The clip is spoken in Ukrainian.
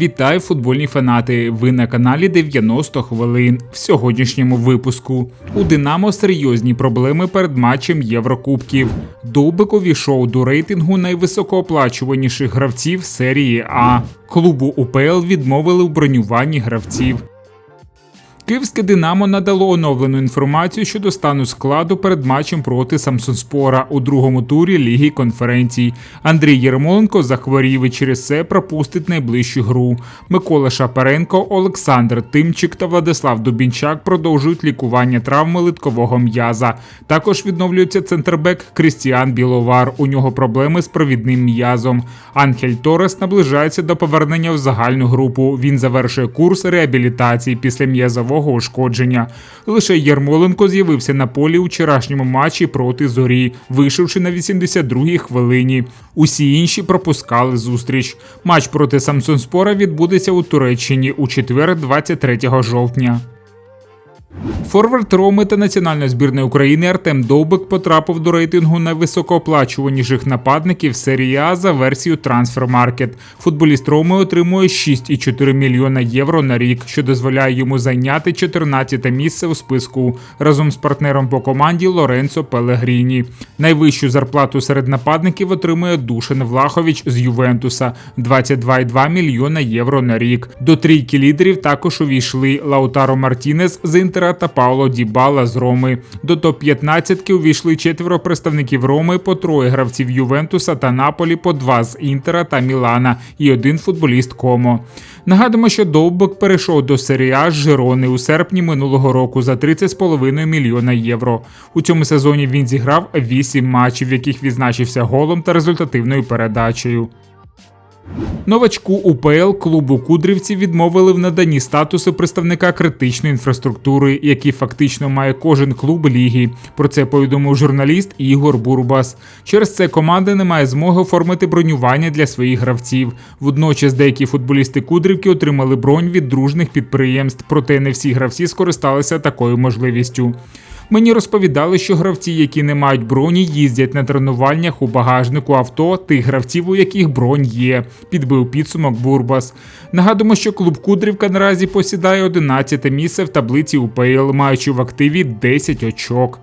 Вітаю футбольні фанати! Ви на каналі 90 хвилин. В сьогоднішньому випуску у Динамо серйозні проблеми перед матчем Єврокубків. Довбик увійшов до рейтингу найвисокооплачуваніших гравців серії А. Клубу УПЛ відмовили у бронюванні гравців. Київське Динамо надало оновлену інформацію щодо стану складу перед матчем проти Самсонспора у другому турі Ліги конференцій. Андрій Єрмоленко захворів і через це пропустить найближчу гру. Микола Шапаренко, Олександр Тимчик та Владислав Дубінчак продовжують лікування травми литкового м'яза. Також відновлюється центрбек Крістіан Біловар. У нього проблеми з провідним м'язом. Анхель Торес наближається до повернення в загальну групу. Він завершує курс реабілітації після м'язового ушкодження. Лише Ярмоленко з'явився на полі у вчорашньому матчі проти зорі, вийшовши на 82-й хвилині. Усі інші пропускали зустріч. Матч проти Самсонспора відбудеться у Туреччині у четвер, 23 жовтня. Форвард Роми та національної збірної України Артем Довбик потрапив до рейтингу найвисокооплачуваніших нападників серії А за версією Transfermarkt. Футболіст Роми отримує 6,4 мільйона євро на рік, що дозволяє йому зайняти 14 місце у списку разом з партнером по команді Лоренцо Пелегріні. Найвищу зарплату серед нападників отримує Душин Влахович з Ювентуса 22,2 мільйона євро на рік. До трійки лідерів також увійшли Лаутаро Мартінес з Інтера та Пауло Дібала з Роми. До топ-15 увійшли четверо представників Роми, по троє гравців Ювентуса та Наполі, по два з Інтера та Мілана і один футболіст Комо. Нагадуємо, що Довбик перейшов до серії з Жирони у серпні минулого року за 30,5 мільйона євро. У цьому сезоні він зіграв 8 матчів, в яких відзначився голом та результативною передачею. Новачку УПЛ клубу Кудрівці відмовили в наданні статусу представника критичної інфраструктури, який фактично має кожен клуб ліги. Про це повідомив журналіст Ігор Бурбас. Через це команда не має змоги оформити бронювання для своїх гравців. Водночас деякі футболісти Кудрівки отримали бронь від дружних підприємств, проте не всі гравці скористалися такою можливістю. Мені розповідали, що гравці, які не мають броні, їздять на тренуваннях у багажнику авто тих гравців, у яких бронь є. Підбив підсумок Бурбас. Нагадуємо, що клуб Кудрівка наразі посідає 11 місце в таблиці УПЛ, маючи в активі 10 очок.